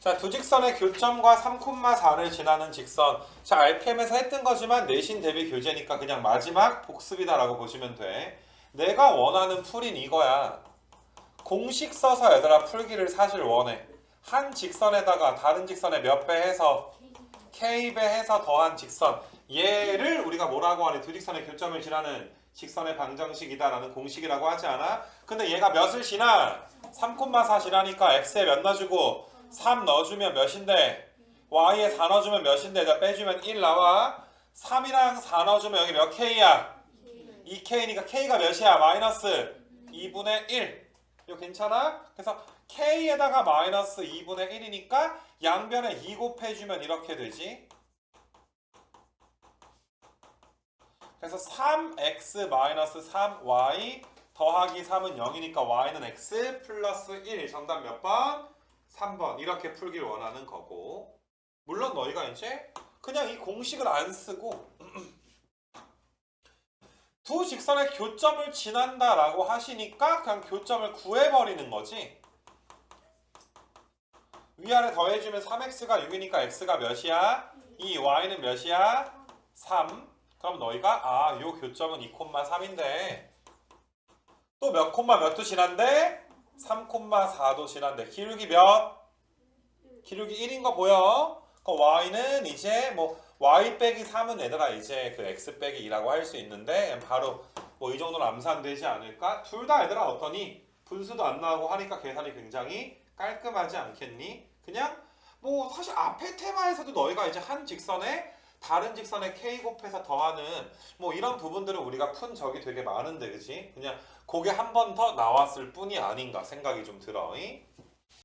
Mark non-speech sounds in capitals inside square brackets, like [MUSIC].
자, 두 직선의 교점과 3,4를 지나는 직선. 자, RPM에서 했던 거지만 내신 대비 교재니까 그냥 마지막 복습이다라고 보시면 돼. 내가 원하는 풀인 이거야. 공식 써서 얘들아 풀기를 사실 원해. 한 직선에다가 다른 직선에 몇배 해서 K배 해서 더한 직선. 얘를 우리가 뭐라고 하니 두 직선의 교점을 지나는 직선의 방정식이다라는 공식이라고 하지 않아? 근데 얘가 몇을 지나? 3,4 지나니까 x에 몇 넣어주고 3 넣어주면 몇인데 y에 4 넣어주면 몇인데 자 빼주면 1 나와 3이랑 4 넣어주면 여기 몇 k야? 2k니까 k가 몇이야? 마이너스 2분의 1 이거 괜찮아? 그래서 k에다가 마이너스 2분의 1이니까 양변에 2 곱해주면 이렇게 되지 그래서 3x 마이너스 3y 더하기 3은 0이니까 y는 x 플러스 1 정답 몇 번? 3번 이렇게 풀길 원하는 거고 물론 너희가 이제 그냥 이 공식을 안 쓰고 [CLEARS THROAT] 두 직선의 교점을 지난다 라고 하시니까 그냥 교점을 구해버리는 거지 위아래 더해주면 3x가 6이니까 x가 몇이야? 2 y는 몇이야? 3 그럼 너희가 아, 요 교점은 2,3인데 또 몇 콤마 몇도 지난데? 3,4도 지난데 기울기 몇? 기울기 1인 거 보여? 그 y는 이제 뭐 y 빼기 3은 얘들아 이제 그 x 빼기 2라고 할 수 있는데 바로 뭐 이 정도는 암산되지 않을까? 둘 다 얘들아 어떠니? 분수도 안 나오고 하니까 계산이 굉장히 깔끔하지 않겠니? 그냥 뭐 사실 앞에 테마에서도 너희가 이제 한 직선에 다른 직선에 k 곱해서 더하는 뭐 이런 부분들을 우리가 푼 적이 되게 많은데 그지? 그냥 그게 한 번 더 나왔을 뿐이 아닌가 생각이 좀 들어. 이?